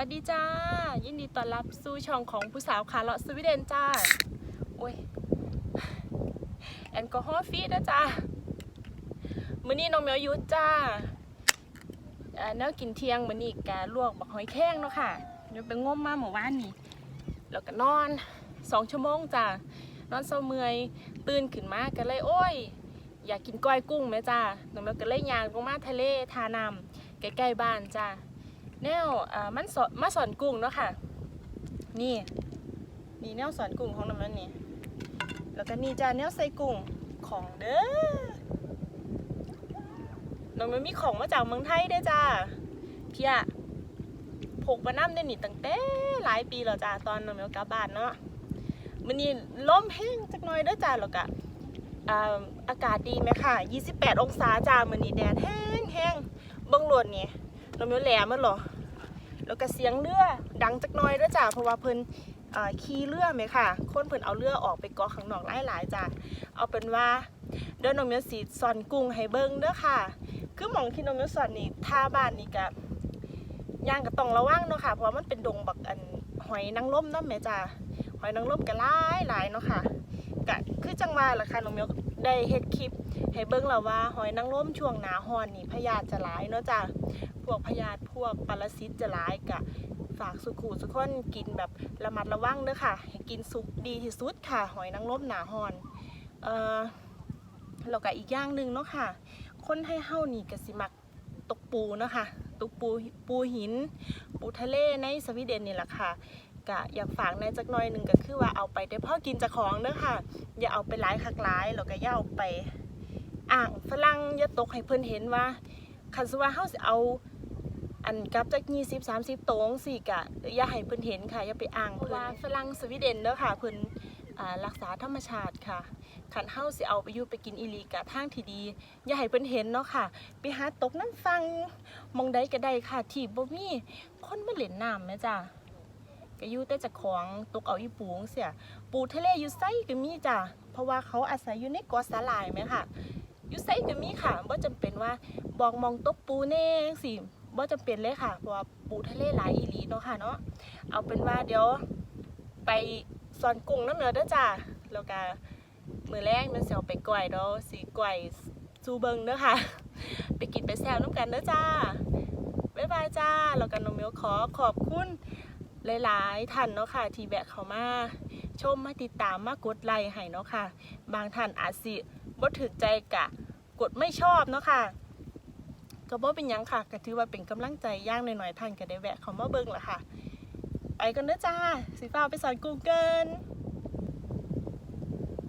วัสดีจ้า ยินดีต้อนรับสู่ช่องของผู้สาวขาเลาะสวีเดนจ้าโอ้ยแอลกอฮอล์ฟรีนะจ้ามื้อนี้น้องแมวยุดจ้าเอ่อกินเที่ยงมื้อนี้กะลวกบักหอยแข้งเนาะค่ะเดี๋ยวไปงมมาเมื่อวานนี้แล้วก็นอนสองชั่วโมงจ้านอนเศร้าเมื่อยตื่นขึ้นมาก็เลยโอ้ย อยากกินก้อยกุ้งไหมจ้าน้องแมวก็เลยยางลงมาทะเลทาน้ำใกล้ๆบ้านจ้า แนวอ่ามันสอนมาสอนกุ้งเนาะค่ะ นี่นี่แนวสอนกุ้งของน้ำมันนี่แล้วก็นี่จ้าแนวใส่กุ้งของเด้อน้องมันมีของมาจากเมืองไทยเด้จ้าพี่อะพกมาน้ำได้หนิตั้งแต่หลายปีแล้วจ้าตอนน้องแมวกลับบ้านเนาะมันนี่ล้มแห้งจักหน่อยเด้อจ้าแล้วก็อ่าอากาศดีไหมค่ะ 28 องศาจ้ามันนี่แดดแห้งแห้งเบิ่งโลดนี่ เราไมีแหลมมันหรอแล้วก็เสียงเรือดังจักน้อยด้วยจ้ะเพราะว่าเพิ่นขี่เรือไหมค่ะคนเพิ่นเอาเรือออกไปเกาะข้างนอกหลายๆจ้ะเอาเป็นว่าเดินนมียวสีสอนกุ้งให้เบิ่งเด้อค่ะ คือหมองที่น้องเมียวสอนนี่ท่าบ้านนี่ก็ย่างก็ต้องระวังเนาะค่ะ เพราะมันเป็นดงบักอันหอยนางรมเนาะแม่จ้ะหอยนางรมก็หลายหลายเนาะค่ะก็คือจังว่าล่ะค่ะนมียวได้เฮ็ดคลิป ให้เบิ่งแล้วว่าหอยนางรมช่วงหนาร้อนนี่พยาธิจะหลายเนาะจ้ะพวกพยาธิพวกปรสิตจะร้ายกะฝากสุขูสุขคนกินแบบระมัดระวังเด้อค่ะ ให้กินสุกดีที่สุดค่ะ หอยนางรมหนาหอนเอ่อแล้วก็อีกอย่างหนึ่งเนาะค่ะ คนให้เฮานี่ก็สิมักตกปูเนาะค่ะตกปูปูหิน ปูทะเลในสวีเดนนี่แหละค่ะกะอยากฝากในจักหน่อยหนึ่งก็คือว่าเอาไปได้พ่อกินจะของเด้อค่ะ อย่าเอาไปหลายคักหลายแล้วก็อย่าเอาไป อ่างฝรั่งอย่าตกให้เพิ่นเห็นว่าคันสว่าเฮาสิเอาอันกับจาก20 30โตงสิกะอย่าให้เพิ่นเห็นค่ะอย่าไปอ้างเพิ่นว่าฝรั่งสวีเดนเด้อค่ะเพิ่นอ่ารักษาธรรมชาติค่ะคันเฮาสิเอาไปอยู่ไปกินอีลีกะทางที่ดี อย่าให้เพิ่นเห็นเนาะค่ะ ไปหาตกน้ำฟังมองใดก็ได้ค่ะ ที่บ่มีคนมาเล่นน้ำแม่จ้ะก็อยู่แต่เจะของตกเอาอีปูงเสียปูทะเลอยู่ไส้ก็มีจ้ะเพราะว่าเขาอาศัยอยู่ในเกาะสาหร่ายไหมค่ะ อยู่ไสก็มีค่ะบ่จำเป็นว่าบอกมองตกปูแน่สิบ่จำเป็นเลยค่ะเพราะว่าปูทะเลหลายอีหลีเนาะค่ะเนาะเอาเป็นว่าเดี๋ยวไปสอนกุ้งน้ำเนือเด้อจ้าแล้วก็มือแรกมันสิเอาไปก่อยเนาะสิก่อยซูเบิงเด้อค่ะ ไปกินไปแซวน้ำกันเด้อจ้าบ๊ายบายจ้าแล้วกันน้องเมียวขอขอบคุณหลายๆท่านเนาะค่ะ ที่แบะเขามาชมมาติดตามมากดไลค์ให้เนาะค่ะ บางท่านอาจสิ บ่ถึกใจกะ กดไม่ชอบเนาะค่ะก็บ่เป็นยังค่ะก็ถือว่าเป็นกำลังใจย่างหน่อยๆท่านก็ได้แวะเขามาเบิ่งละค่ะ ไปกันเด้อจ้าสิฟ้าไปสอน Google